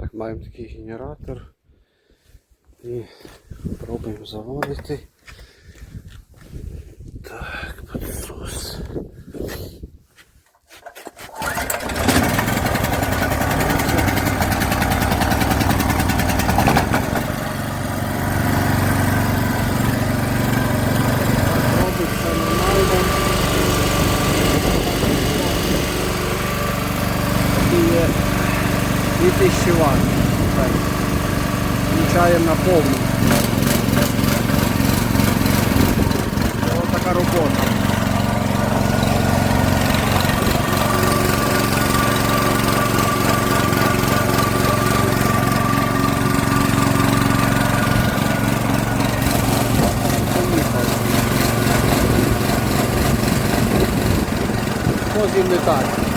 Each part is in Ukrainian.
Так, маємо такий генератор. І пробуємо заводити. Так, підсос. Робиться нормально. Такий є 2000 Вт. Включаємо на повну. Ось така робота. Поїхали. З не так?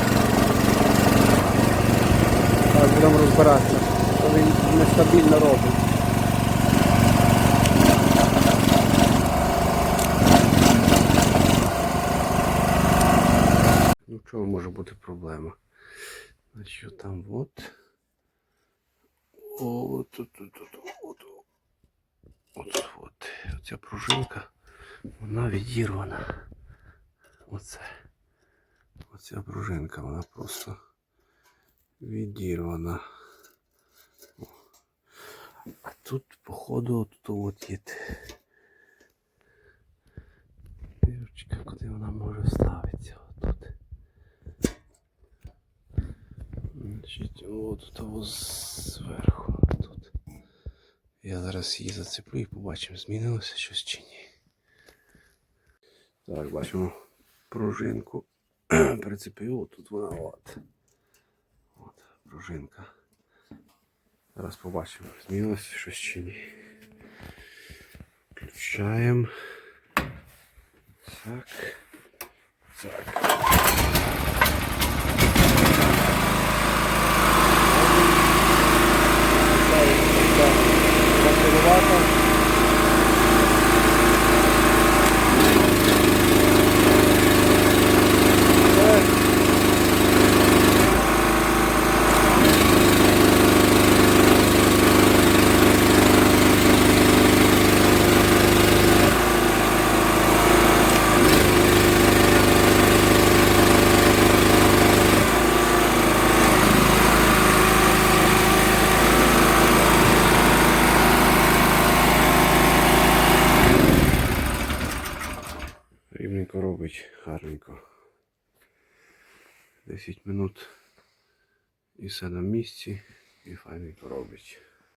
Будемо розбиратися, що він нестабільно робить. Ну чому може бути проблема? Значить там от. От, от, от, от, от, от, от. Оця пружинка, вона відірвана. Оце. Оця пружинка, вона просто відірвана. А тут, походу, тут от є дірочка, куди вона може ставитися. Отут. Значить, от тут зверху. Тут. Я зараз її зацеплю і побачимо, змінилося щось чи ні. Так, бачимо пружинку. Прицепив, тут вона от. От, пружинка. Зараз побачимо, змінилося щось чи ні. Включаємо. Так. Так. Закривати. Все. Рівненько робить, гарненько. 10 минут і все на місці, і файненько робить.